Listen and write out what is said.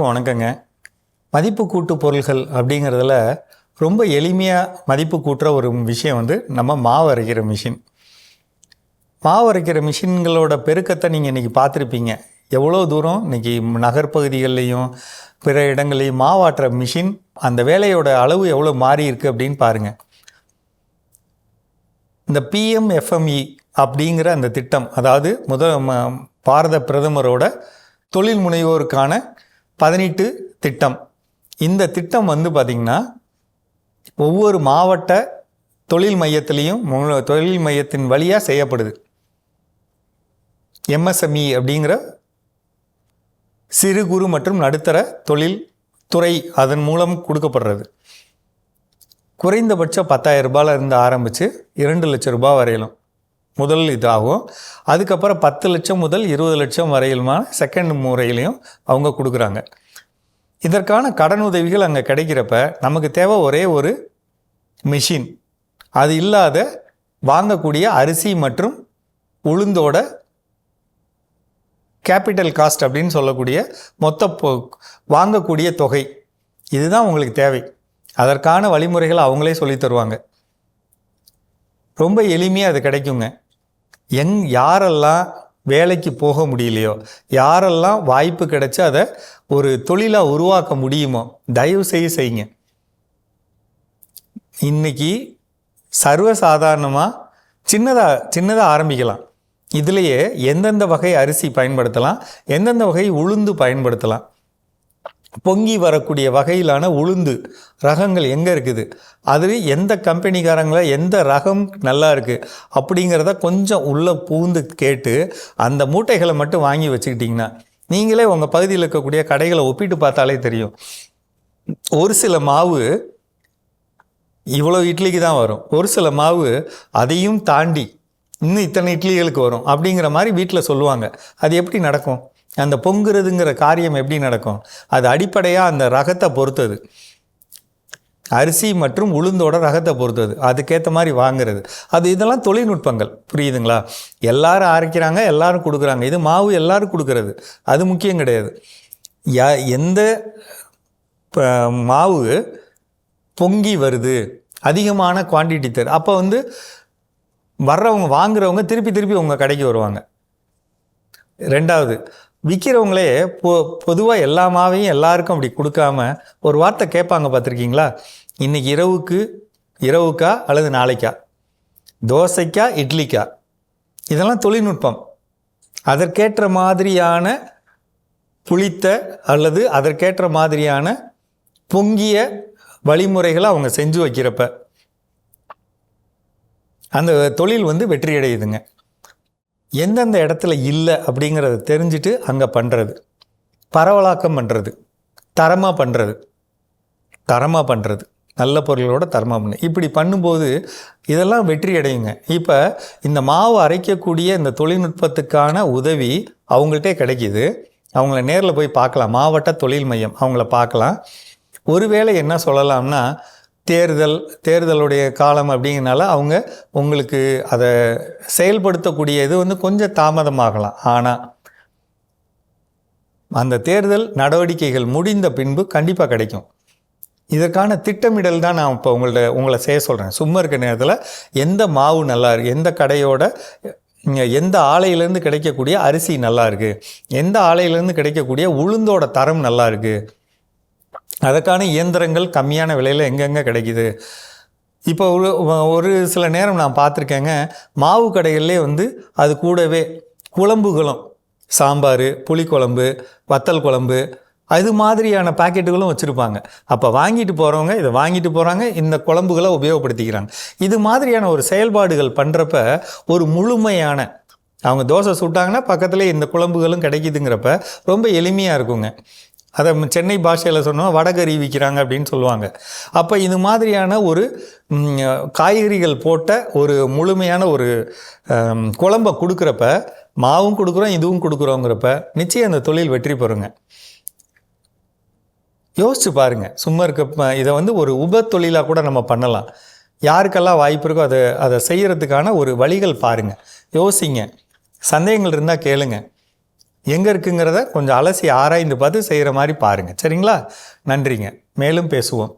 அனைவருக்கும் வணக்கங்க. மதிப்பு கூட்டு பொருள்கள் அப்படிங்கிறதுல ரொம்ப எளிமையாக மதிப்பு கூட்டுற ஒரு விஷயம் வந்து நம்ம மாவு அரைக்கிற மிஷின் மாவு அரைக்கிற மிஷின்களோட பெருக்கத்தை நீங்கள் இன்றைக்கி பார்த்துருப்பீங்க. எவ்வளோ தூரம் இன்றைக்கி நகர்ப்பகுதிகள்லேயும் பிற இடங்கள்லையும் மாவாட்டுற மிஷின் அந்த வேலையோட அளவு எவ்வளோ மாறி இருக்குது அப்படின்னு பாருங்கள் இந்த பிஎம்எஃப்எம்இ அப்படிங்கிற அந்த திட்டம் அதாவது முதல் ம- பாரத பிரதமரோட தொழில் முனைவோருக்கான பதினெட்டு திட்டம். இந்த திட்டம் வந்து பார்த்திங்கன்னா ஒவ்வொரு மாவட்ட தொழில் மையத்திலையும் மு- தொழில் மையத்தின் வழியாக செய்யப்படுது. எம்எஸ்எம்இ அப்படிங்கிற சிறு குறு மற்றும் நடுத்தர தொழில் துறை அதன் மூலம் கொடுக்கப்படுறது. குறைந்தபட்சம் பத்தாயிரம் ரூபாயில் இருந்து ஆரம்பித்து இரண்டு லட்சம் ரூபாய் வரையிலும். முதல் இதாகும். அதுக்கப்புறம் பத்து லட்சம் முதல் இருபது லட்சம் வரையிலுமான செகண்ட் முறையிலையும் அவங்க கொடுக்குறாங்க. இதற்கான கடன் உதவிகள் அங்கே கிடைக்கிறப்ப நமக்கு தேவை ஒரே ஒரு மிஷின் அது இல்லாத வாங்கக்கூடிய அரிசி மற்றும் உளுந்தோட கேபிட்டல் காஸ்ட் அப்படின்னு சொல்லக்கூடிய மொத்த வாங்கக்கூடிய தொகை. இதுதான் உங்களுக்கு தேவை. அதற்கான வழிமுறைகளை அவங்களே சொல்லித் தருவாங்க. ரொம்ப எளிமையாக அது கிடைக்குங்க. எங் யாரெல்லாம் வேலைக்கு போக முடியலையோ யாரெல்லாம் வாய்ப்பு கிடைச்சா அதை ஒரு தொழிலாக உருவாக்க முடியுமோ தயவு செய்ய செய்யுங்க. இன்றைக்கி சர்வசாதாரணமாக சின்னதாக சின்னதாக ஆரம்பிக்கலாம். இதுலேயே எந்தெந்த வகை அரிசி பயன்படுத்தலாம் எந்தெந்த வகை உளுந்து பயன்படுத்தலாம். பொங்கி வரக்கூடிய வகையிலான உளுந்து ரகங்கள் எங்கே இருக்குது? அது எந்த கம்பெனிக்காரங்கள எந்த ரகம் நல்லா இருக்குது அப்படிங்கிறத கொஞ்சம் உள்ளே பூந்து கேட்டு அந்த மூட்டைகளை மட்டும் வாங்கி வச்சுக்கிட்டிங்கன்னா நீங்களே உங்கள் பகுதியில் இருக்கக்கூடிய கடைகளை ஒப்பிட்டு பார்த்தாலே தெரியும். ஒரு சில மாவு இவ்வளோ இட்லிக்கு தான் வரும். ஒரு சில மாவு அதையும் தாண்டி இன்னும் இத்தனை இட்லிகளுக்கு வரும் அப்படிங்கிற மாதிரி வீட்டில் சொல்லுவாங்க. அது எப்படி நடக்கும்? அந்த பொங்குறதுங்கிற காரியம் எப்படி நடக்கும்? அது அடிப்படையாக அந்த ரகத்தை பொறுத்தது. அரிசி மற்றும் உளுந்தோட ரகத்தை பொறுத்தது. அதுக்கேற்ற மாதிரி வாங்குறது. அது இதெல்லாம் தொழில்நுட்பங்கள். புரியுதுங்களா? எல்லாரும் அரைக்கிறாங்க எல்லாரும் கொடுக்குறாங்க. இது மாவு எல்லாரும் கொடுக்கறது. அது முக்கியம் கிடையாது. யா எந்த மாவு பொங்கி வருது அதிகமான குவாண்டிட்டி தரு. அப்போ வந்து வர்றவங்க வாங்குறவங்க திருப்பி திருப்பி உங்கள் கடைக்கு வருவாங்க. ரெண்டாவது விற்கிறவங்களே பொ பொதுவாக எல்லா மாவையும் எல்லாருக்கும் அப்படி கொடுக்காம ஒரு வார்த்தை கேட்பாங்க பார்த்துருக்கீங்களா? இன்னைக்கு இரவுக்கு இரவுக்கா அல்லது நாளைக்கா? தோசைக்கா இட்லிக்கா? இதெல்லாம் தொழில்நுட்பம். அதற்கேற்ற மாதிரியான புளித்த அல்லது அதற்கேற்ற மாதிரியான பொங்கிய வழிமுறைகளை அவங்க செஞ்சு வைக்கிறப்ப அந்த தொழில் வந்து வெற்றி அடையுதுங்க எந்தெந்த இடத்துல இல்லை அப்படிங்கிறத தெரிஞ்சுட்டு அங்கே பண்ணுறது பரவலாக்கம் பண்ணுறது தரமாக பண்ணுறது தரமாக பண்ணுறது நல்ல பொருளோட தரமாக பண்ணு. இப்படி பண்ணும்போது இதெல்லாம் வெற்றி அடையுங்க. இப்போ இந்த மாவு அரைக்கக்கூடிய இந்த தொழில்நுட்பத்துக்கான உதவி அவங்கள்ட்டே கிடைக்கிது. அவங்கள நேரில் போய் பார்க்கலாம். மாவட்ட தொழில் மையம் அவங்கள பார்க்கலாம். ஒருவேளை என்ன சொல்லலாம்னா தேர்தல் தேர்தலுடைய காலம் அப்படிங்கிறனால அவங்க உங்களுக்கு அதை செயல்படுத்தக்கூடிய இது வந்து கொஞ்சம் தாமதமாகலாம். ஆனால் அந்த தேர்தல் நடவடிக்கைகள் முடிந்த பின்பு கண்டிப்பாக கிடைக்கும். இதற்கான திட்டமிடல் தான் நான் இப்போ உங்கள்ட்ட உங்களை செய்ய சொல்கிறேன் சும்மா இருக்க நேரத்தில் எந்த மாவு நல்லா இருக்குது எந்த கடையோட எந்த ஆலையிலேருந்து கிடைக்கக்கூடிய அரிசி நல்லா இருக்குது எந்த ஆலையிலேருந்து கிடைக்கக்கூடிய உளுந்தோட தரம் நல்லா இருக்குது அதற்கான இயந்திரங்கள் கம்மியான விலையில் எங்கெங்கே கிடைக்குது? இப்போ ஒரு ஒரு சில நேரம் நான் பார்த்துருக்கேங்க. மாவு கடைகள்லேயே வந்து அது கூடவே குழம்புகளும் சாம்பார் புளிக்குழம்பு வத்தல் குழம்பு அது மாதிரியான பாக்கெட்டுகளும் வச்சுருப்பாங்க. அப்போ வாங்கிட்டு போகிறவங்க இதை வாங்கிட்டு போகிறாங்க இந்த குழம்புகளை உபயோகப்படுத்திக்கிறாங்க. இது மாதிரியான ஒரு செயல்பாடுகள் பண்ணுறப்ப ஒரு முழுமையான அவங்க தோசை சுட்டாங்கன்னா பக்கத்துலேயே இந்த குழம்புகளும் கிடைக்குதுங்கிறப்ப ரொம்ப எளிமையாக இருக்குங்க. அதை சென்னை பாஷையில் சொன்னோம் வடகறி விற்கிறாங்க அப்படின்னு சொல்லுவாங்க. அப்போ இது மாதிரியான ஒரு காய்கறிகள் போட்ட ஒரு முழுமையான ஒரு குழம்பை குழம்ப கொடுக்குறப்ப மாவும் கொடுக்குறோம் இதுவும் கொடுக்குறோங்கிறப்ப நிச்சயம் அந்த தொழில் வெற்றி பெறுங்க. யோசிச்சு பாருங்கள் சும்மா இருக்க இதை வந்து ஒரு உப தொழிலாக கூட நம்ம பண்ணலாம். யாருக்கெல்லாம் வாய்ப்பு இருக்கோ அதை அதை செய்கிறதுக்கான ஒரு வழிகள் பாருங்க. யோசிங்க. சந்தேகங்கள் இருந்தால் கேளுங்கள் எங்கே இருக்குங்கிறத கொஞ்சம் அலசி ஆராய்ந்து பார்த்து செய்கிற மாதிரி பாருங்கள் சரிங்களா? நன்றிங்க. மேலும் பேசுவோம்.